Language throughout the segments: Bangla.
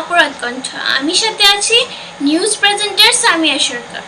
অপরাধ কণ্ঠ। আমি সাথে আছি নিউজ প্রেজেন্টার সামিয়া সরকার।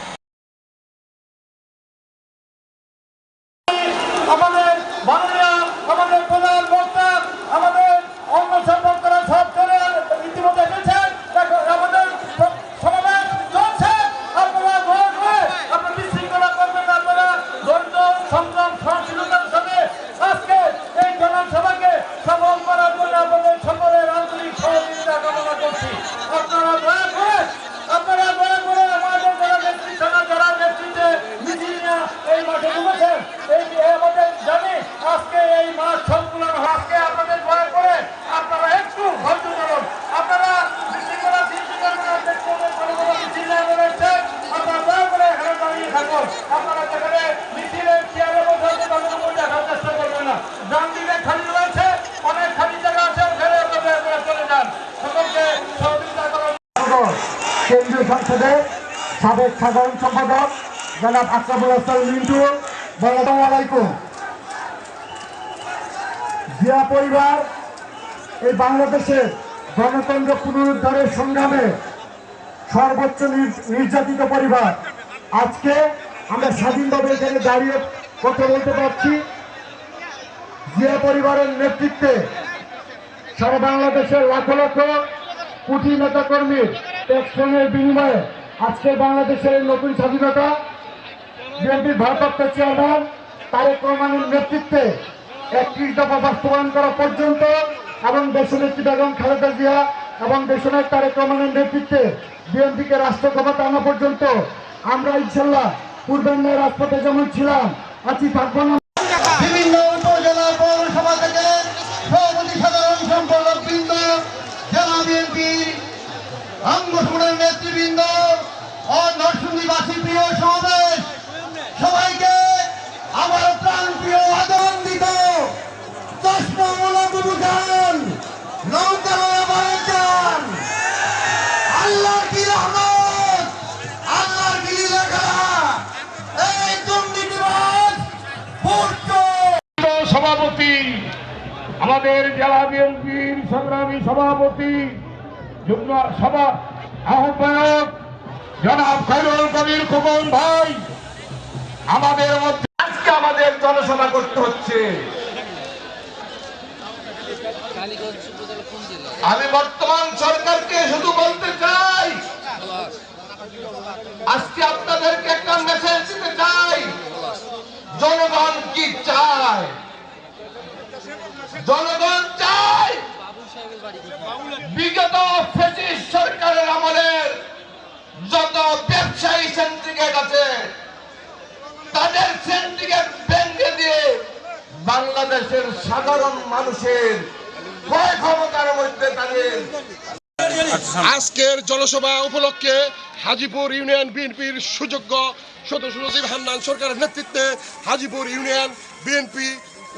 কেন্দ্রীয় সংসদের সাবেক সাধারণ সম্পাদক জনাব আশরাফুল হাসান মিন্টু আসসালামু আলাইকুম। জিয়া পরিবার, এই বাংলাদেশের গণতন্ত্র পুনরুদ্ধারের সংগ্রামে সর্বোচ্চ নির্যাতিত পরিবার। আজকে আমরা স্বাধীনভাবে এখানে দাঁড়িয়ে কথা বলতে পারছি। জিয়া পরিবারের নেতৃত্বে সারা বাংলাদেশের লাখো লক্ষ কোটি নেতা ট্যাক্সনের বিনিময়ে আজকের বাংলাদেশের নতুন স্বাধীনতা বিএনপির ভারপ্রাপ্ত চেয়ারম্যান তারেক রহমানের নেতৃত্বে একত্রিশ দফা বাস্তবায়ন করা পর্যন্ত এবং দেশনেত্রী বেগম খালেদা জিয়া এবং দেশনায়ক তারেক রহমানের নেতৃত্বে বিএনপিকে রাষ্ট্র ক্ষমতা আনা পর্যন্ত আমরা ইনশাল্লাহ পূর্বের ন্যায় রাজপথে যেমন ছিলাম, আছি থাকব না। নেতৃবৃন্দ ও নরসিংদীবাসী প্রিয় সমাবেশ। সবাইকে আমার প্রাণ প্রিয় আনন্দিত চশমামূলক বুঝান আল্লাহর কি রহমত, আল্লাহর কি এই দুর্নীতিবাজ সভাপতি, আমাদের জেলা বিএনপির সংগ্রামী সভাপতি যুগ্ম সভা আহ্বায়ক জনাব কবির ভাই, আমাদের আজকে আমাদের জনসভা করতে হচ্ছে। আমি বর্তমান সরকারকে শুধু বলতে চাই যত ব্যবসায়ী সিন্ডিকেট আছে, তাদের সিন্ডিকেট ভেঙে দিয়ে বাংলাদেশের সাধারণ মানুষের ক্রয় ক্ষমতার মধ্যে তাদের আজকের জনসভা উপলক্ষে হাজিপুর ইউনিয়ন বিএনপির সুযোগ্য সদস্য সচিব হান্নান সরকারের নেতৃত্বে Hajipur union BNP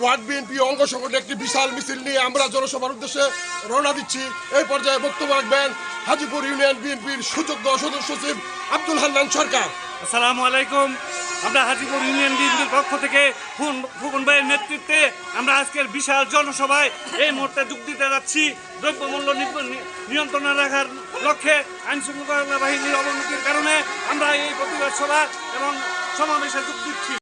ward BNP অঙ্গ সংগঠনের একটি বিশাল মিছিল নিয়ে আমরা জনসভার উদ্দেশ্যে রওনা দিচ্ছি। এই পর্যায়ে বক্তব্য রাখবেন হাজিপুর ইউনিয়ন বিএনপির সুযোগ্য সদস্য সচিব আব্দুল হান্নান সরকার। আসসালামু আলাইকুম। আমরা হাজিপুর ইউনিয়ন বিএনপির পক্ষ থেকে ফুকন ভাইয়ের নেতৃত্বে আমরা আজকের বিশাল জনসভায় এই মুহূর্তে যোগ দিতে যাচ্ছি। দ্রব্যমূল্য নিয়ন্ত্রণে রাখার লক্ষ্যে আইন শৃঙ্খলা বাহিনীর অবনতির কারণে আমরা এই প্রতিবাদ সভা এবং সমাবেশে যোগ দিচ্ছি।